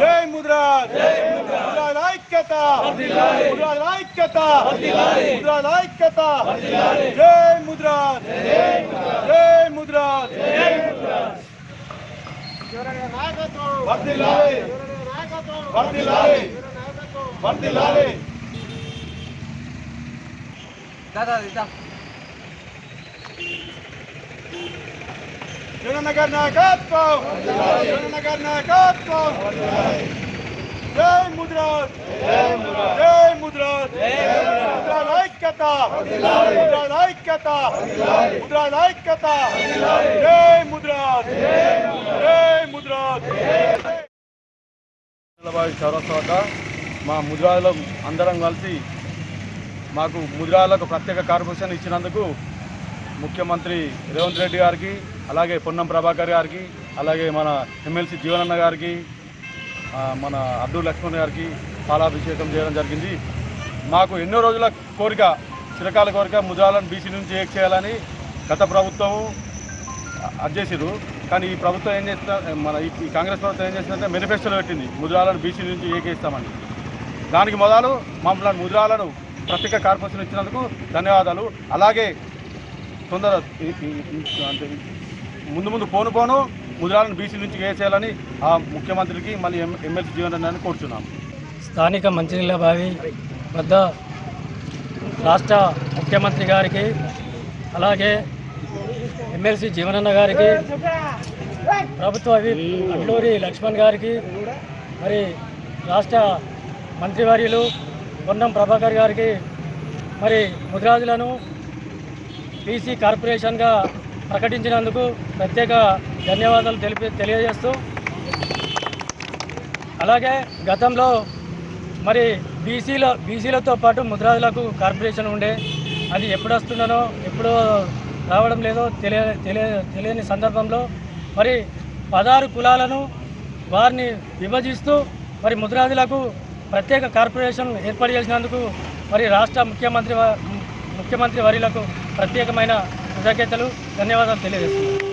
జై ముద్రా. ముద్రాజ్ ఐక్యత. ఐక్యత. ముద్రాజ్ ఐక్యత. జై ముద్రాజ్ జై ముద్రాజ్ వర్ధిల్లాలి. వర్ధిల్లాలి. వర్ధిల్లాలి. జగనగర్ నాయకత్వం జగనగర్ నాయకత్వం జై ముద్రాజ్ జై ముద్రాజ్ ముద్రాజ్ ఐక్యత ముద్రాజ్ ఐక్యత ముద్రాజ్ ఐక్యత జై ముద్రాజ్ జై ముద్రాజ్ బావి చౌరస్తా వద్ద మా ముద్రాలో అందరం కలిసి మాకు ముద్రాలకు ప్రత్యేక కార్పొరేషన్ ఇచ్చినందుకు ముఖ్యమంత్రి రేవంత్ రెడ్డి గారికి అలాగే పొన్నం ప్రభాకర్ గారికి అలాగే మన ఎమ్మెల్సీ జీవనన్న గారికి మన అబ్దుల్ లక్ష్మణ్ గారికి పాలాభిషేకం చేయడం జరిగింది. మాకు ఎన్నో రోజుల కోరిక చిరకాల కోరిక ముద్రాలను బీసీ నుంచి ఏక్ చేయాలని గత ప్రభుత్వం అధ్యక్షుడు కానీ ఈ ప్రభుత్వం ఏం చేస్తా మన ఈ కాంగ్రెస్ ప్రభుత్వం ఏం చేస్తుందంటే మేనిఫెస్టోలో పెట్టింది. ముద్రాలను బీసీ నుంచి ఏకేస్తామని దానికి మొదలు మమ్మల్ని ముద్రాలను ప్రత్యేక కార్పొరేషన్ ఇచ్చినందుకు ధన్యవాదాలు. అలాగే తొందర అంటే ముందు ముందు పోను పోను ముద్రాలను బీసీ నుంచి వేసేయాలని ఆ ముఖ్యమంత్రికి మళ్ళీ ఎమ్మెల్సీ జీవన్ రెడ్డి కోరుచున్నాం. స్థానిక మంచినీళ్ళ బావి వద్ద రాష్ట్ర ముఖ్యమంత్రి గారికి అలాగే ఎమ్మెల్సీ జీవనన్న గారికి ప్రభుత్వ విప్ అడ్లూరి లక్ష్మణ్ గారికి మరి రాష్ట్ర మంత్రివర్యులు పొన్నం ప్రభాకర్ గారికి మరి ముద్రాజులను పీసీ కార్పొరేషన్గా ప్రకటించినందుకు ప్రత్యేక ధన్యవాదాలు తెలిపి తెలియజేస్తూ అలాగే గతంలో మరి బీసీలో బీసీలతో పాటు ముద్రాజులకు కార్పొరేషన్ ఉండే అది ఎప్పుడు వస్తుందనో ఎప్పుడు రావడం లేదో తెలియ తెలియ తెలియని సందర్భంలో మరి పదహారు కులాలను వారిని విభజిస్తూ మరి ముద్రాజులకు ప్రత్యేక కార్పొరేషన్ ఏర్పాటు చేసినందుకు మరి రాష్ట్ర ముఖ్యమంత్రి ముఖ్యమంత్రి వర్యులకు ప్రత్యేకమైన కృతజ్ఞతలు ధన్యవాదాలు తెలియజేస్తున్నాను.